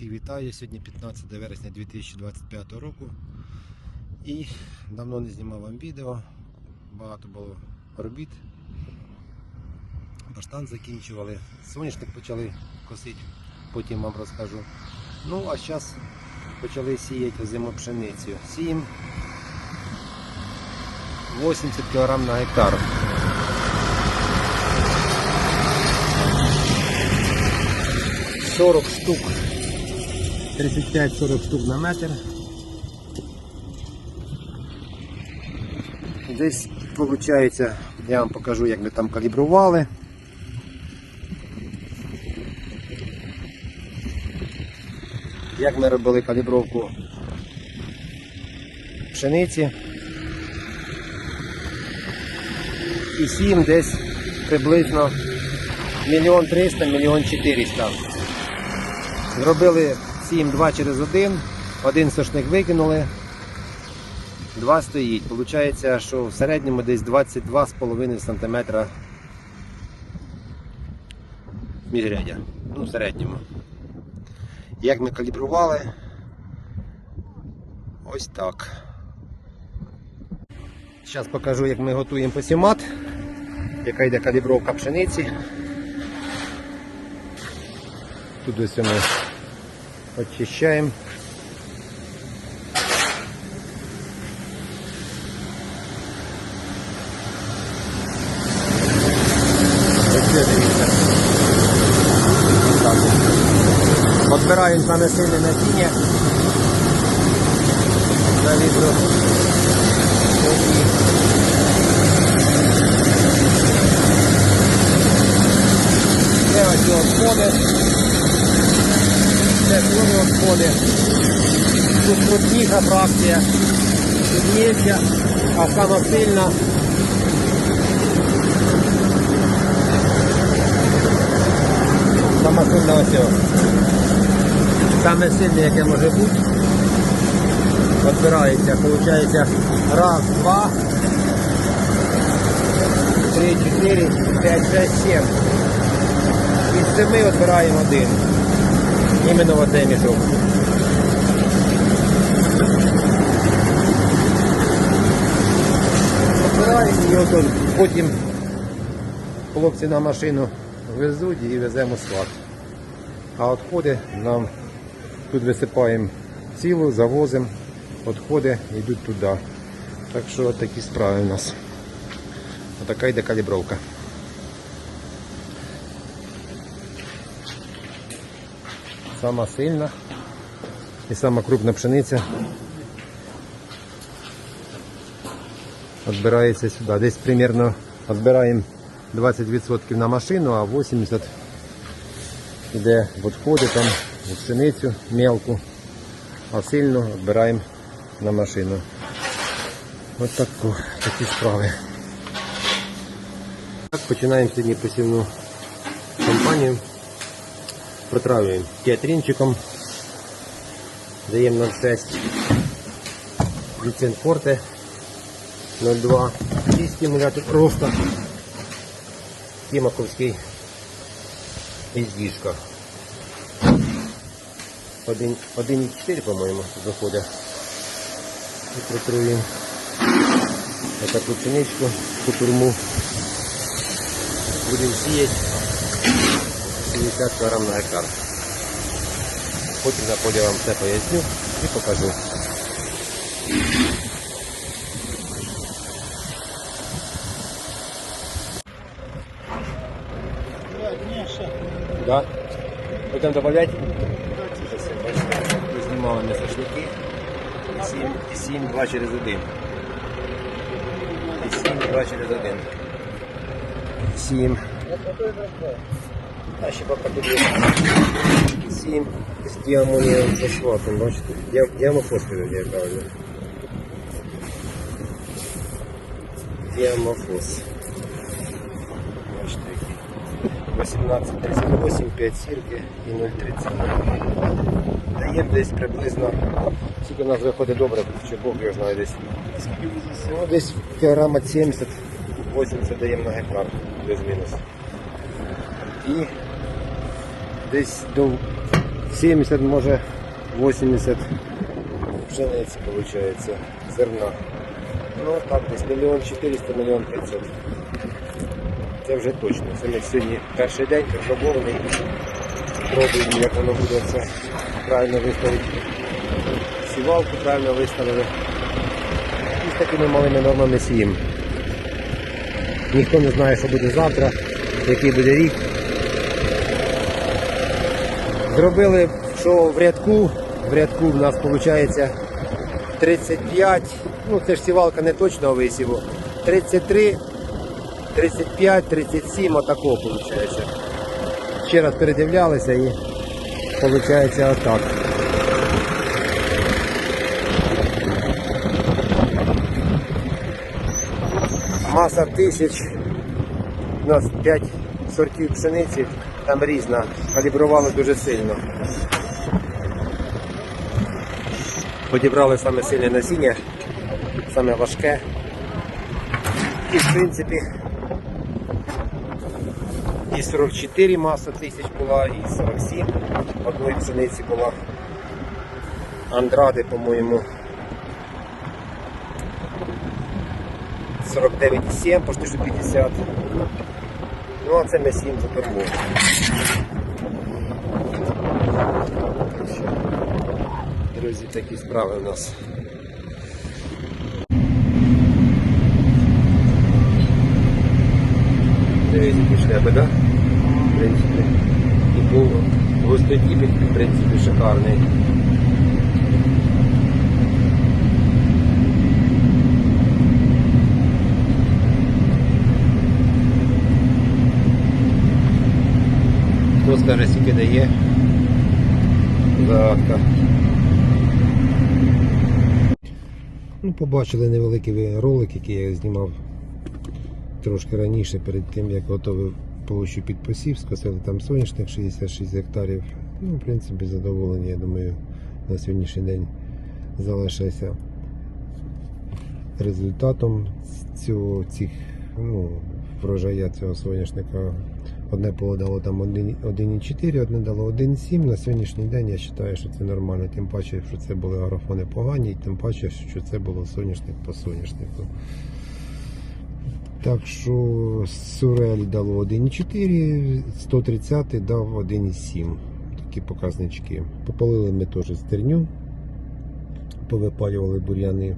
Всіх Вітаю, сьогодні 15 вересня 2025 року. І давно не знімав вам відео. Багато було робіт. Баштан закінчували, соняшник почали косити, потім вам розкажу. Ну, а зараз почали сіяти зиму пшеницю. Сіємо 80 кг на гектар. Сорок штук 35-40 штук на метр. Десь виходить, я вам покажу, як ми там калібрували. Як ми робили калібровку пшениці. І сім десь приблизно мільйон триста, мільйон чотириста. Зробили 7 2 через 1, один сошник викинули, два стоїть. Получається, що в середньому десь 22,5 см міжрядя. Ну, в середньому. Як ми калібрували? Ось так. Зараз покажу, як ми готуємо посімат, яка йде калібровка пшениці. Тут ось ми Так. Подбираємо сильне насіння. На відро. Це ось його сходи. Це свої відходи. Тут крупніша фракція, нижча, а сама сильна. Сама сильна ось. Саме сильне, яке може бути. Відбирається, виходить, раз, два, три, чотири, п'ять, шесть, сім. Із семи відбираємо один. Іменно в оцей мішок. Потім хлопці на машину везуть і веземо склад. А відходи нам тут висипаємо цілу, завозимо, відходи йдуть туди. Так що такі справи у нас. Отака йде калібровка. Сама сильна і сама крупна пшениця відбирається сюди. Десь примерно відбираємо 20% на машину, а 80% йде в відходи, там, в пшеницю мелку, а сильно відбираємо на машину. Ось таку, такі справи. Так, починаємо сьогодні посівну кампанію. Протравлюємо театринчиком. Даємо 0,6 ліцент форте 0,2 і стимулятор росту. Тімаковський іздішка. 1,4, по-моєму, заходить. І протруємо таку пшеничку, кутурму. Будемо сіяти. 50 кг на гектар. Потім на полі вам все поясню і покажу. Будемо додати? Знімали ми шашлики. 7, 2 через 1. 7, 2 через 1. 7. А ще поки підійде. 7. Діамо є за шватом, бачите? Діамо фосфорів, я кажу. Діамо. 18 38, 5 сірки і 0,30. Дає десь приблизно, скільки у нас виходить добре, чи Бог його знає десь. Ну, Десь кілограма 70-80 даємо на гектар, плюс-мінус. І десь до 70, може 80 пшениці виходить, зерна. Ну так, десь мільйон 400, мільйон 500. Це вже точно. Це ми сьогодні перший день підготовлений. Пробуємо, як воно буде це правильно виставити. Сівалку правильно виставили. І з такими малими нормами сіємо. Ніхто не знає, що буде завтра, який буде рік. Зробили, що в рядку, в рядку в нас виходить 35, ну це ж сівалка не точного висіву, 33, 35, 37, отако виходить. Ще раз передивлялися і виходить отак. Маса тисяч, у нас 5 сортів пшениці, там різна, калібрували дуже сильно. Подібрали саме сильне насіння, саме важке. І в принципі і 44 маса тисяч була, і 47 одної пшениці була. Андради, по-моєму, 49,7, почти що 50. Ну а це ми 7 за корму. Друзі, такі справи у нас. Дивіться, пішли, да? В принципі. І по густоті, в принципі, шикарний. Хто скаже, скільки дає? Загадка. Ну, побачили невеликий ролик, який я знімав трошки раніше, перед тим як готовив площу під посів, скосили там соняшник 66 гектарів. Ну, в принципі, задоволені, я думаю, на сьогоднішній день залишився результатом цього, цих ну, врожая цього соняшника. Одне поле дало там 1,4, одне дало 1,7. На сьогоднішній день я вважаю, що це нормально. Тим паче, що це були агрофони погані, і тим паче, що це було соняшник по соняшнику. Так що Сурель дало 1,4, 130 дав 1,7. Такі показнички. Попалили ми теж стерню, повипалювали бур'яни,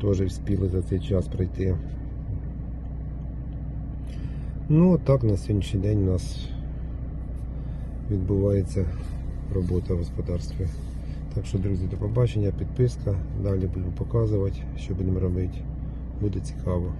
теж вспіли за цей час пройти. Ну, так на сьогоднішній день у нас відбувається робота в господарстві. Так що, друзі, до побачення, підписка. Далі будемо показувати, що будемо робити. Буде цікаво.